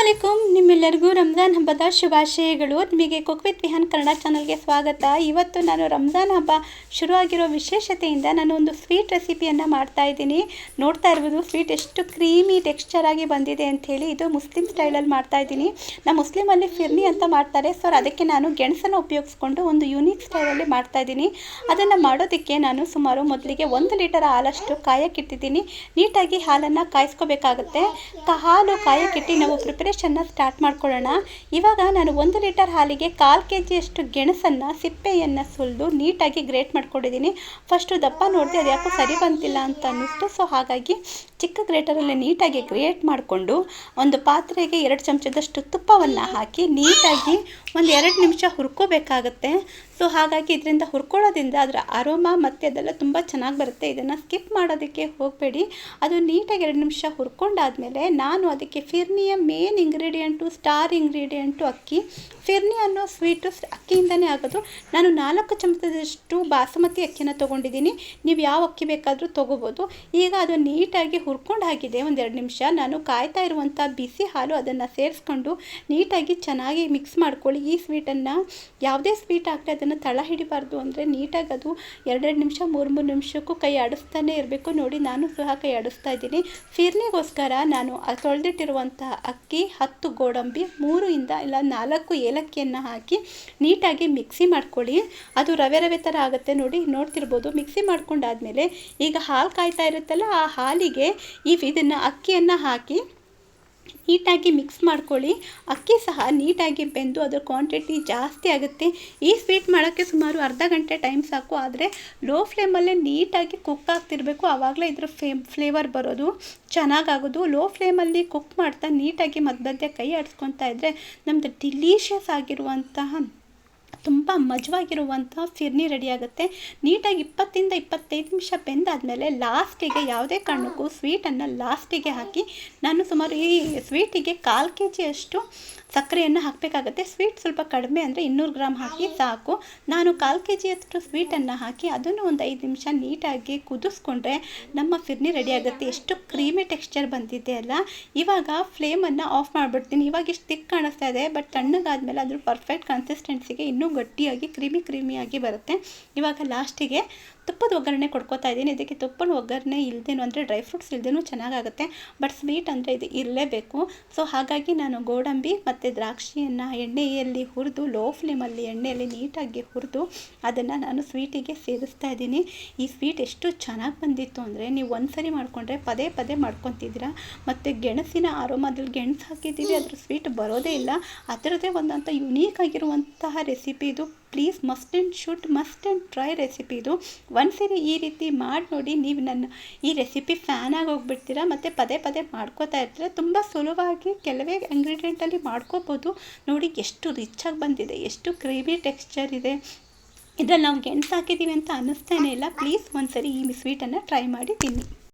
ಅಲೈಕುಮ್ ನಿಮ್ಮೆಲ್ಲರಿಗೂ ರಂಜಾನ್ ಹಬ್ಬದ ಶುಭಾಶಯಗಳು. ನಿಮಗೆ ಕುಕ್ ವಿತ್ ವಿಹಾನ್ ಕನ್ನಡ ಚಾನಲ್ಗೆ ಸ್ವಾಗತ. ಇವತ್ತು ನಾನು ರಂಜಾನ್ ಹಬ್ಬ ಶುರುವಾಗಿರೋ ವಿಶೇಷತೆಯಿಂದ ನಾನು ಒಂದು ಸ್ವೀಟ್ ರೆಸಿಪಿಯನ್ನು ಮಾಡ್ತಾ ಇದ್ದೀನಿ. ನೋಡ್ತಾ ಇರ್ಬೋದು, ಸ್ವೀಟ್ ಎಷ್ಟು ಕ್ರೀಮಿ ಟೆಕ್ಸ್ಚರ್ ಆಗಿ ಬಂದಿದೆ ಅಂತ ಹೇಳಿ ಇದು ಮುಸ್ಲಿಂ ಸ್ಟೈಲಲ್ಲಿ ಮಾಡ್ತಾ ಇದ್ದೀನಿ. ನಾ ಮುಸ್ಲಿಮಲ್ಲಿ ಫಿರ್ನಿ ಅಂತ ಮಾಡ್ತಾರೆ. ಸೊ ಅದಕ್ಕೆ ನಾನು ಗೆಣಸನ್ನು ಉಪಯೋಗಿಸ್ಕೊಂಡು ಒಂದು ಯೂನಿಕ್ ಸ್ಟೈಲಲ್ಲಿ ಮಾಡ್ತಾ ಇದ್ದೀನಿ. ಅದನ್ನು ಮಾಡೋದಕ್ಕೆ ನಾನು ಸುಮಾರು ಮೊದಲಿಗೆ ಒಂದು ಲೀಟರ್ ಹಾಲಷ್ಟು ಕಾಯಕ್ಕಿಟ್ಟಿದ್ದೀನಿ ನೀಟಾಗಿ ಹಾಲನ್ನು ಕಾಯಿಸ್ಕೋಬೇಕಾಗುತ್ತೆ. ಹಾಲು ಕಾಯಕ್ಕಿಟ್ಟು ನಾವು ಪ್ರಿಪರೇಷನ್ನ ಸ್ಟಾರ್ಟ್ ಮಾಡ್ಕೊಳ್ಳೋಣ. ಇವಾಗ ನಾನು ಒಂದು ಲೀಟರ್ ಹಾಲಿಗೆ ಕಾಲು ಕೆ ಜಿಯಷ್ಟು ಗೆಣಸನ್ನು, ಸಿಪ್ಪೆಯನ್ನು ಸುಲಿದು ನೀಟಾಗಿ ಗ್ರೇಟ್ ಮಾಡ್ಕೊಂಡಿದ್ದೀನಿ. ಫಸ್ಟು ದಪ್ಪ ನೋಡಿದೆ ಅದು ಯಾಕೋ ಸರಿ ಬಂತಿಲ್ಲ ಅಂತ ಅನ್ನಿಸ್ತು. ಸೊ ಹಾಗಾಗಿ ಚಿಕ್ಕ ಗ್ರೇಟರಲ್ಲಿ ನೀಟಾಗಿ ಕ್ರಿಯೇಟ್ ಮಾಡಿಕೊಂಡು ಒಂದು ಪಾತ್ರೆಗೆ ಎರಡು ಚಮಚದಷ್ಟು ತುಪ್ಪವನ್ನು ಹಾಕಿ ನೀಟಾಗಿ ಒಂದು ಎರಡು ನಿಮಿಷ ಹುರ್ಕೋಬೇಕಾಗತ್ತೆ. ಸೊ ಹಾಗಾಗಿ ಇದರಿಂದ ಹುರ್ಕೊಳ್ಳೋದ್ರಿಂದ ಅದರ ಅರೋಮ ಮತ್ತು ಅದೆಲ್ಲ ತುಂಬ ಚೆನ್ನಾಗಿ ಬರುತ್ತೆ. ಇದನ್ನು ಸ್ಕಿಪ್ ಮಾಡೋದಕ್ಕೆ ಹೋಗಬೇಡಿ. ಅದು ನೀಟಾಗಿ ಎರಡು ನಿಮಿಷ ಹುರ್ಕೊಂಡಾದಮೇಲೆ ನಾನು ಅದಕ್ಕೆ ಫಿರ್ನಿಯ ಮೇನ್ ಇಂಗ್ರೀಡಿಯೆಂಟು, ಸ್ಟಾರ್ ಇಂಗ್ರೀಡಿಯೆಂಟು ಅಕ್ಕಿ. ಫಿರ್ನಿ ಅನ್ನೋ ಸ್ವೀಟು ಅಕ್ಕಿಯಿಂದನೇ ಆಗೋದು. ನಾನು ನಾಲ್ಕು ಚಮಚದಷ್ಟು ಬಾಸುಮತಿ ಅಕ್ಕಿನ ತೊಗೊಂಡಿದ್ದೀನಿ. ನೀವು ಯಾವ ಅಕ್ಕಿ ಬೇಕಾದರೂ ತೊಗೋಬೋದು. ಈಗ ಅದು ನೀಟಾಗಿ ಹುರ್ಕೊಂಡು ಹಾಕಿದೆ ಒಂದೆರಡು ನಿಮಿಷ. ನಾನು ಕಾಯ್ತಾ ಇರುವಂಥ ಬಿಸಿ ಹಾಲು ಅದನ್ನು ಸೇರಿಸ್ಕೊಂಡು ನೀಟಾಗಿ ಚೆನ್ನಾಗಿ ಮಿಕ್ಸ್ ಮಾಡ್ಕೊಳ್ಳಿ. ಈ ಸ್ವೀಟನ್ನು ಯಾವುದೇ ಸ್ವೀಟ್ ಹಾಕಲಿ ಅದನ್ನು ತಳ ಹಿಡಿಬಾರ್ದು ಅಂದರೆ ನೀಟಾಗಿ ಅದು ಎರಡೆರಡು ನಿಮಿಷ ಮೂರು ಮೂರು ನಿಮಿಷಕ್ಕೂ ಕೈ ಆಡಿಸ್ತಾನೆ ಇರಬೇಕು. ನೋಡಿ, ನಾನು ಸಹ ಕೈ ಆಡಿಸ್ತಾ ಇದ್ದೀನಿ. ಫಿರ್ನಿಗೋಸ್ಕರ ನಾನು ತೊಳೆದಿಟ್ಟಿರುವಂಥ ಅಕ್ಕಿ ಹತ್ತು ಗೋಡಂಬಿ, ಮೂರು ಇಂದ ಇಲ್ಲ ನಾಲ್ಕು ಏಲಕ್ಕಿಯನ್ನು ಹಾಕಿ ನೀಟಾಗಿ ಮಿಕ್ಸಿ ಮಾಡ್ಕೊಳ್ಳಿ. ಅದು ರವೆ ರವೆ ಥರ ಆಗುತ್ತೆ ನೋಡಿ, ನೋಡ್ತಿರ್ಬೋದು. ಮಿಕ್ಸಿ ಮಾಡ್ಕೊಂಡಾದ್ಮೇಲೆ ಈಗ ಹಾಲು ಕಾಯ್ತಾ ಇರುತ್ತಲ್ಲ, ಆ ಹಾಲಿಗೆ ಈ ಇದನ್ನು ಅಕ್ಕಿಯನ್ನು ಹಾಕಿ ನೀಟಾಗಿ ಮಿಕ್ಸ್ ಮಾಡ್ಕೊಳ್ಳಿ. ಅಕ್ಕಿ ಸಹ ನೀಟಾಗಿ ಬೆಂದು ಅದರ ಕ್ವಾಂಟಿಟಿ ಜಾಸ್ತಿ ಆಗುತ್ತೆ. ಈ ಸ್ವೀಟ್ ಮಾಡೋಕ್ಕೆ ಸುಮಾರು ಅರ್ಧ ಗಂಟೆ ಟೈಮ್ ಸಾಕು. ಆದರೆ ಲೋ ಫ್ಲೇಮಲ್ಲೇ ನೀಟಾಗಿ ಕುಕ್ ಆಗ್ತಿರಬೇಕು. ಆವಾಗಲೇ ಇದರ ಫ್ಲೇ ಫ್ಲೇವರ್ ಬರೋದು ಚೆನ್ನಾಗಾಗೋದು. ಲೋ ಫ್ಲೇಮಲ್ಲಿ ಕುಕ್ ಮಾಡ್ತಾ ನೀಟಾಗಿ ಮಧ್ಯ ಮಧ್ಯ ಕೈ ಆಡಿಸ್ಕೊತಾ ಇದ್ದರೆ ನಮ್ಮದು ಡಿಲೀಷಿಯಸ್ ಆಗಿರುವಂತಹ ತುಂಬ ಮಜವಾಗಿರುವಂಥ ಫಿರ್ನಿ ರೆಡಿ ಆಗುತ್ತೆ. ನೀಟಾಗಿ ಇಪ್ಪತ್ತಿಂದ ಇಪ್ಪತ್ತೈದು ನಿಮಿಷ ಬೆಂದಾದಮೇಲೆ ಲಾಸ್ಟಿಗೆ ಯಾವುದೇ ಕಾರಣಕ್ಕೂ ಸ್ವೀಟನ್ನು ಲಾಸ್ಟಿಗೆ ಹಾಕಿ, ನಾನು ಸುಮಾರು ಈ ಸ್ವೀಟಿಗೆ ಕಾಲು ಕೆ ಜಿಯಷ್ಟು ಸಕ್ಕರೆಯನ್ನು ಹಾಕಬೇಕಾಗತ್ತೆ. ಸ್ವೀಟ್ ಸ್ವಲ್ಪ ಕಡಿಮೆ ಅಂದರೆ ಇನ್ನೂರು ಗ್ರಾಮ್ ಹಾಕಿ ಸಾಕು. ನಾನು ಕಾಲು ಕೆ ಜಿಯಷ್ಟು ಸ್ವೀಟನ್ನು ಹಾಕಿ, ಅದನ್ನು ಒಂದು ಐದು ನಿಮಿಷ ನೀಟಾಗಿ ಕುದಿಸ್ಕೊಂಡ್ರೆ ನಮ್ಮ ಫಿರ್ನಿ ರೆಡಿ ಆಗುತ್ತೆ. ಎಷ್ಟು ಕ್ರೀಮಿ ಟೆಕ್ಸ್ಚರ್ ಬಂದಿದೆ ಅಲ್ಲ. ಇವಾಗ ಫ್ಲೇಮನ್ನು ಆಫ್ ಮಾಡಿಬಿಡ್ತೀನಿ. ಇವಾಗ ಇಷ್ಟು ತಿಕ್ ಕಾಣಿಸ್ತಾ ಇದೆ ಬಟ್ ತಣ್ಣಗಾದ್ಮೇಲೆ ಅದ್ರ ಪರ್ಫೆಕ್ಟ್ ಕನ್ಸಿಸ್ಟೆನ್ಸಿಗೆ ಇನ್ನೂ ಗಟ್ಟಿಯಾಗಿ, ಕ್ರಿಮಿ ಕ್ರಿಮಿಯಾಗಿ ಬರುತ್ತೆ. ಇವಾಗ ಲಾಸ್ಟಿಗೆ ತುಪ್ಪದ ಒಗ್ಗರಣೆ ಕೊಡ್ಕೋತಾ ಇದ್ದೀನಿ. ಇದಕ್ಕೆ ತುಪ್ಪದ ಒಗ್ಗರಣೆ ಇಲ್ಲದೇನು ಅಂದರೆ ಡ್ರೈ ಫ್ರೂಟ್ಸ್ ಇಲ್ಲದೇನೂ ಚೆನ್ನಾಗಾಗುತ್ತೆ. ಬಟ್ ಸ್ವೀಟ್ ಅಂದರೆ ಇದು ಇರಲೇಬೇಕು. ಸೊ ಹಾಗಾಗಿ ನಾನು ಗೋಡಂಬಿ ಮತ್ತು ದ್ರಾಕ್ಷಿಯನ್ನು ಎಣ್ಣೆಯಲ್ಲಿ ಹುರಿದು, ಲೋ ಫ್ಲೇಮಲ್ಲಿ ಎಣ್ಣೆಯಲ್ಲಿ ನೀಟಾಗಿ ಹುರಿದು ಅದನ್ನು ನಾನು ಸ್ವೀಟಿಗೆ ಸೇರಿಸ್ತಾ ಇದ್ದೀನಿ. ಈ ಸ್ವೀಟ್ ಎಷ್ಟು ಚೆನ್ನಾಗಿ ಬಂದಿತ್ತು ಅಂದರೆ ನೀವು ಒಂದು ಸರಿ ಮಾಡಿಕೊಂಡ್ರೆ ಪದೇ ಪದೇ ಮಾಡ್ಕೊತಿದ್ದೀರಾ. ಮತ್ತು ಗೆಣಸಿನ ಆರೋಮದಲ್ಲಿ ಗೆಣಸು ಹಾಕಿದ್ದೀವಿ ಅದ್ರ ಸ್ವೀಟ್ ಬರೋದೇ ಇಲ್ಲ. ಅದರದೇ ಒಂದಂಥ ಯುನೀಕ್ ಆಗಿರುವಂತಹ ರೆಸಿಪಿ ಇದು. Please must and should, must and try recipe ಇದು. ಒಂದ್ಸರಿ ಈ ರೀತಿ ಮಾಡಿ ನೋಡಿ, ನೀವು ನನ್ನ ಈ ರೆಸಿಪಿ ಫ್ಯಾನ್ ಆಗಿ ಹೋಗ್ಬಿಡ್ತೀರಾ, ಮತ್ತು ಪದೇ ಪದೇ ಮಾಡ್ಕೋತಾ ಇರ್ತೀರ. ತುಂಬ ಸುಲಭವಾಗಿ ಕೆಲವೇ ಇಂಗ್ರೀಡಿಯೆಂಟಲ್ಲಿ ಮಾಡ್ಕೋಬೋದು. ನೋಡಿ ಎಷ್ಟು ರಿಚಾಗಿ ಬಂದಿದೆ, ಎಷ್ಟು ಕ್ರೀಮಿ ಟೆಕ್ಸ್ಚರ್ ಇದೆ. ಇದರಲ್ಲಿ ನಾವು ಗೆಣಸು ಹಾಕಿದ್ದೀವಿ ಅಂತ ಅನ್ನಿಸ್ತಾನೆ ಇಲ್ಲ. ಪ್ಲೀಸ್ ಒಂದ್ಸರಿ ಈ ಸ್ವೀಟನ್ನು ಟ್ರೈ ಮಾಡಿ ತಿನ್ನಿ.